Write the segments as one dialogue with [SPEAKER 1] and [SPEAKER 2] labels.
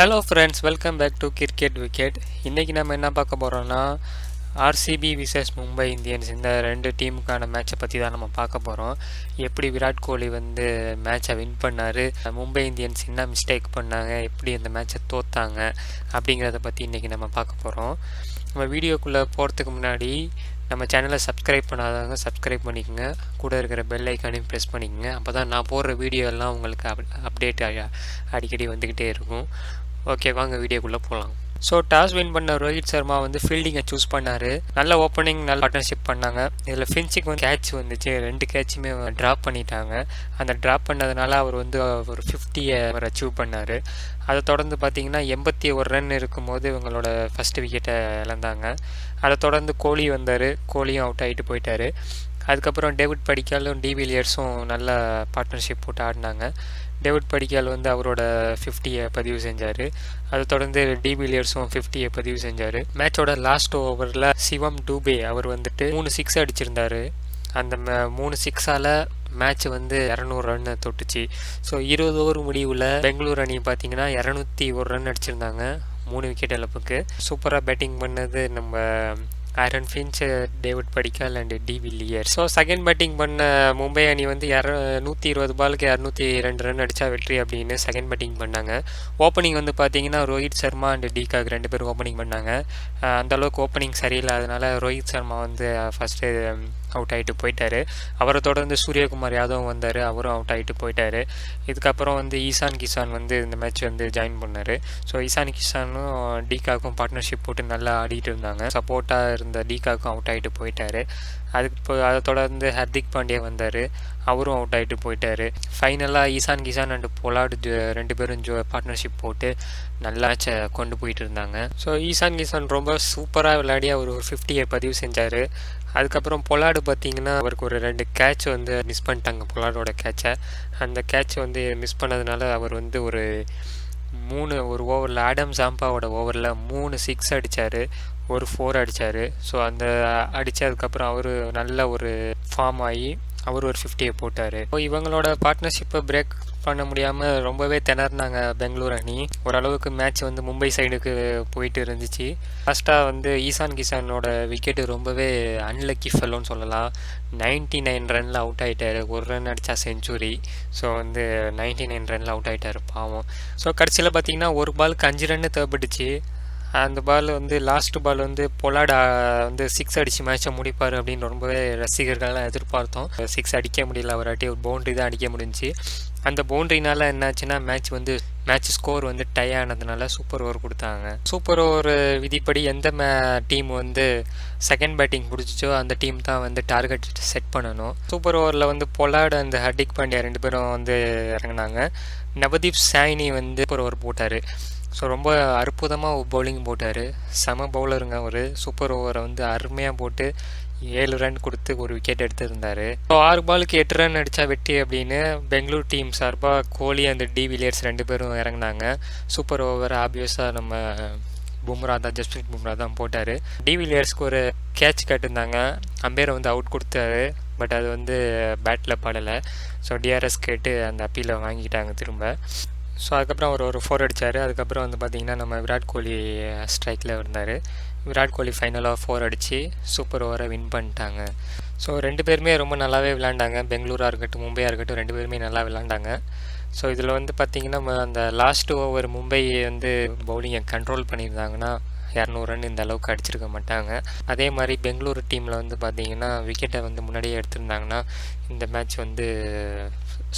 [SPEAKER 1] Hello friends welcome back to cricket wicket இன்றைக்கி நம்ம என்ன பார்க்க போகிறோம்னா ஆர்சிபி விசஸ் மும்பை இந்தியன்ஸ் இந்த ரெண்டு டீமுக்கான மேட்சை பற்றி தான் நம்ம பார்க்க போகிறோம் எப்படி விராட் கோலி வந்து மேட்சை வின் பண்ணார் மும்பை இந்தியன்ஸ் என்ன மிஸ்டேக் பண்ணாங்க எப்படி அந்த மேட்சை தோத்தாங்க அப்படிங்கிறத பற்றி இன்றைக்கி நம்ம பார்க்க போகிறோம் நம்ம வீடியோக்குள்ளே போகிறதுக்கு முன்னாடி நம்ம சேனலை சப்ஸ்கிரைப் பண்ணாதவங்க சப்ஸ்கிரைப் பண்ணிக்கோங்க. கூட இருக்கிற பெல் ஐக்கானையும் ப்ரெஸ் பண்ணிக்கோங்க. அப்போ தான் நான் போடுற வீடியோ எல்லாம் உங்களுக்கு அப் அப்டேட் அடிக்கடி வந்துக்கிட்டே இருக்கும். ஓகே வாங்க வீடியோக்குள்ளே போகலாம் ஸோ டாஸ் வின் பண்ண ரோஹித் சர்மா வந்து ஃபீல்டிங்கை சூஸ் பண்ணார். நல்ல ஓப்பனிங் நல்ல பார்ட்னர்ஷிப் பண்ணாங்க. இதில் ஃபின்ச்சிக்கு வந்து கேட்ச் வந்துச்சு. ரெண்டு கேட்சுமே ட்ராப் பண்ணிட்டாங்க. அந்த ட்ராப் பண்ணதுனால அவர் வந்து ஒரு ஃபிஃப்டியை அவர் அச்சீவ் பண்ணார். அதை தொடர்ந்து பார்த்தீங்கன்னா எண்பத்தி ஒரு ரன் இருக்கும்போது இவங்களோட ஃபஸ்ட்டு விக்கெட்டை இழந்தாங்க. அதை தொடர்ந்து கோலி வந்தார். கோலியும் அவுட் ஆகிட்டு போயிட்டார். அதுக்கப்புறம் டேவிட் படிக்காலும் டிவிலியர்ஸும் நல்ல பார்ட்னர்ஷிப் போட்டு ஆடினாங்க. டேவிட் படிக்கால் வந்து அவரோட ஃபிஃப்டியை பதிவு செஞ்சார். அதை தொடர்ந்து டிவிலியர்ஸும் ஃபிஃப்டியை பதிவு செஞ்சார். மேட்சோட லாஸ்ட் ஓவரில் சிவம் டூபே அவர் வந்துட்டு மூணு சிக்ஸ் அடிச்சிருந்தார். அந்த மூணு சிக்ஸால் மேட்ச் வந்து இரநூறு ரன் தொட்டுச்சு. ஸோ இருபது ஓவர் முடிவில் பெங்களூர் அணி பார்த்தீங்கன்னா இரநூத்தி ஒரு ரன் அடிச்சிருந்தாங்க மூணு விக்கெட் இழப்புக்கு. சூப்பராக பேட்டிங் பண்ணது நம்ம Aaron Finch David Padikkal and de Villiers so second batting பண்ண மும்பை அணி வந்து இர நூற்றி இருபது பாலுக்கு இரநூத்தி ரெண்டு ரன் அடித்தா வெற்றி அப்படின்னு செகண்ட் பேட்டிங் பண்ணாங்க. ஓப்பனிங் வந்து பார்த்தீங்கன்னா ரோஹித் சர்மா அண்ட் டிகாக் ரெண்டு பேரும் ஓப்பனிங் பண்ணாங்க. அந்தளவுக்கு ஓப்பனிங் சரியில்லாதனால ரோஹித் சர்மா வந்து ஃபஸ்ட்டு அவுட் ஆகிட்டு போயிட்டார். அவரை தொடர்ந்து சூரியகுமார் யாதவ் வந்தார். அவரும் அவுட் ஆகிட்டு போயிட்டார். இதுக்கப்புறம் வந்து ஈசான் கிசான் வந்து இந்த மேட்ச் வந்து ஜாயின் பண்ணார். ஸோ ஈசான் கிசானும் டிகாக்கும் பார்ட்னர்ஷிப் போட்டு நல்லா ஆடிட்டு இருந்தாங்க. சப்போர்ட்டாக இருந்த டிகாக்கும் அவுட் ஆகிட்டு போயிட்டார். அதுக்கு அதை தொடர்ந்து ஹர்திக் பாண்டியா வந்தார். அவரும் அவுட் ஆகிட்டு போயிட்டார். ஃபைனலாக ஈசான் கிசான் அண்டு பொலாடு ரெண்டு பேரும் ஜோ பார்ட்னர்ஷிப் போட்டு நல்லா மேட்சை கொண்டு போயிட்டு இருந்தாங்க. ஸோ ஈசான் கிசான் ரொம்ப சூப்பராக விளையாடி அவர் ஒரு ஃபிஃப்டியை பதிவு செஞ்சார். அதுக்கப்புறம் பொலாடு பார்த்தீங்கன்னா அவருக்கு ஒரு ரெண்டு கேட்ச் வந்து மிஸ் பண்ணிட்டாங்க. பொலாடோட கேட்சை அந்த கேட்ச் வந்து மிஸ் பண்ணதுனால அவர் வந்து ஒரு மூணு ஒரு ஓவரில் ஆடம் சாம்பாவோட ஓவரில் மூணு சிக்ஸ் அடித்தார் ஒரு ஃபோர் அடித்தார் ஸோ அந்த அடித்ததுக்கப்புறம் அவர் நல்ல ஒரு ஃபார்ம் ஆகி அவர் ஒரு ஃபிஃப்டியை போட்டார். இப்போ இவங்களோட பார்ட்னர்ஷிப்பை பிரேக் பண்ண முடியாமல் ரொம்பவே திணறினாங்க பெங்களூர் அணி. ஓரளவுக்கு மேட்ச் வந்து மும்பை சைடுக்கு போயிட்டு இருந்துச்சு. ஃபஸ்ட்டாக வந்து ஈசான் கிசானோட விக்கெட்டு ரொம்பவே அன்லக்கி ஃபெல்லோன்னு சொல்லலாம். நைன்டி நைன் ரனில் அவுட் ஆகிட்டார் ஒரு ரன் அடித்தா செஞ்சுரி ஸோ வந்து நைன்டி நைன் ரனில் அவுட் ஆகிட்டார் பாவம். ஸோ கடைசியில் பார்த்தீங்கன்னா ஒரு பாலுக்கு அஞ்சு ரன்னு தேவைப்பட்டுச்சு. அந்த பால் வந்து லாஸ்ட் பால் வந்து பொலாடா வந்து சிக்ஸ் அடித்து மேட்சை முடிப்பார் அப்படின்னு ரொம்பவே ரசிகர்கள்லாம் எதிர்பார்த்தோம். சிக்ஸ் அடிக்க முடியல அவராட்டி ஒரு பவுண்ட்ரி தான் அடிக்க முடிஞ்சு அந்த பவுண்ட்ரினால என்னாச்சுன்னா மேட்ச் வந்து மேட்ச் ஸ்கோர் வந்து டை ஆனதுனால சூப்பர் ஓவர் கொடுத்தாங்க. சூப்பர் ஓவர் விதிப்படி எந்த மே டீம் வந்து செகண்ட் பேட்டிங் பிடிச்சிச்சோ அந்த டீம் தான் வந்து டார்கெட் செட் பண்ணணும். சூப்பர் ஓவரில் வந்து பொலாட் அந்த ஹர்திக் பாண்டியா ரெண்டு பேரும் வந்து இறங்கினாங்க. நவதீப் சாய்னி வந்து சூப்பர் ஓவர் போட்டார். ஸோ ரொம்ப அற்புதமாக பவுலிங் போட்டார். செம பவுலருங்க அவர். சூப்பர் ஓவரை வந்து அருமையாக போட்டு ஏழு ரன் கொடுத்து ஒரு விக்கெட் எடுத்திருந்தார். ஸோ ஆறு பாலுக்கு எட்டு ரன் அடித்தா வெட்டி அப்படின்னு பெங்களூர் டீம் சார்பாக கோலி அந்த டி வில்லியர்ஸ் ரெண்டு பேரும் இறங்கினாங்க. சூப்பர் ஓவர் ஆப்வியஸாக நம்ம பும்ரா தான் ஜஸ்பிரித் பும்ரா தான் போட்டார். டி வில்லியர்ஸ்க்கு ஒரு கேட்ச் கட்டிருந்தாங்க. அம்பேரை வந்து அவுட் கொடுத்தாரு. பட் அது வந்து பேட்டில் படலை. ஸோ டிஆர்எஸ் கேட்டு அந்த அப்பீலை வாங்கிக்கிட்டாங்க திரும்ப. ஸோ அதுக்கப்புறம் அவர் ஒரு ஃபோர் அடித்தார் அதுக்கப்புறம் வந்து பார்த்திங்கன்னா நம்ம விராட் கோலி ஸ்ட்ரைக்கில் இருந்தார். விராட் கோலி ஃபைனலாக ஃபோர் அடித்து சூப்பர் ஓவரை வின் பண்ணிட்டாங்க. ஸோ ரெண்டு பேருமே ரொம்ப நல்லாவே விளாண்டாங்க பெங்களூராக இருக்கட்டும் மும்பையாக இருக்கட்டும் ரெண்டு பேருமே நல்லா விளாண்டாங்க ஸோ இதில் வந்து பார்த்திங்கன்னா அந்த லாஸ்ட் ஓவர் மும்பை வந்து பவுலிங்கை கண்ட்ரோல் பண்ணியிருந்தாங்கன்னா இரநூறு ரன் இந்த அளவுக்கு அடிச்சிருக்க மாட்டாங்க. அதே மாதிரி பெங்களூர் டீமில் வந்து பார்த்திங்கன்னா விக்கெட்டை வந்து முன்னாடியே எடுத்திருந்தாங்கன்னா இந்த மேட்ச் வந்து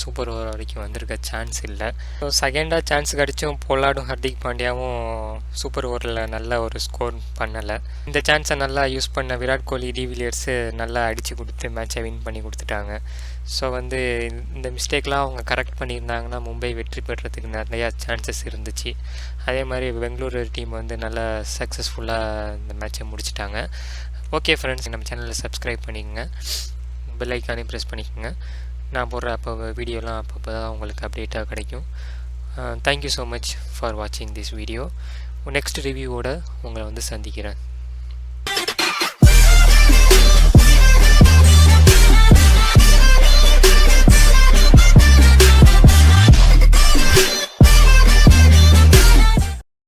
[SPEAKER 1] சூப்பர் ஓவர் வரைக்கும் வந்திருக்க சான்ஸ் இல்லை. ஸோ செகண்டாக சான்ஸ் கிடச்சும் பொல்லாடும் ஹர்திக் பாண்டியாவும் சூப்பர் ஓவரில் நல்ல ஒரு ஸ்கோர் பண்ணலை. இந்த சான்ஸை நல்லா யூஸ் பண்ண விராட் கோலி டிவிலியர்ஸு நல்லா அடித்து கொடுத்து மேட்சை வின் பண்ணி கொடுத்துட்டாங்க. ஸோ வந்து இந்த மிஸ்டேக்லாம் அவங்க கரெக்ட் பண்ணியிருந்தாங்கன்னா மும்பை வெற்றி பெறத்துக்கு நிறையா சான்சஸ் இருந்துச்சு. அதே மாதிரி பெங்களூரு டீம் வந்து நல்லா சக்ஸஸ்ஃபுல்லாக இந்த மேட்சை முடிச்சிட்டாங்க. ஓகே ஃப்ரெண்ட்ஸ் நம்ம சேனலில் சப்ஸ்கிரைப் பண்ணிக்கோங்க. பெல் ஐக்கானே ப்ரெஸ் பண்ணிக்கோங்க. நான் போடுற அப்போ வீடியோலாம் அப்பப்போ தான் உங்களுக்கு அப்டேட்டாக கிடைக்கும். Thank you so much for வாட்சிங் திஸ் வீடியோ நெக்ஸ்ட் ரிவ்யூவோட உங்களை வந்து சந்திக்கிறேன்.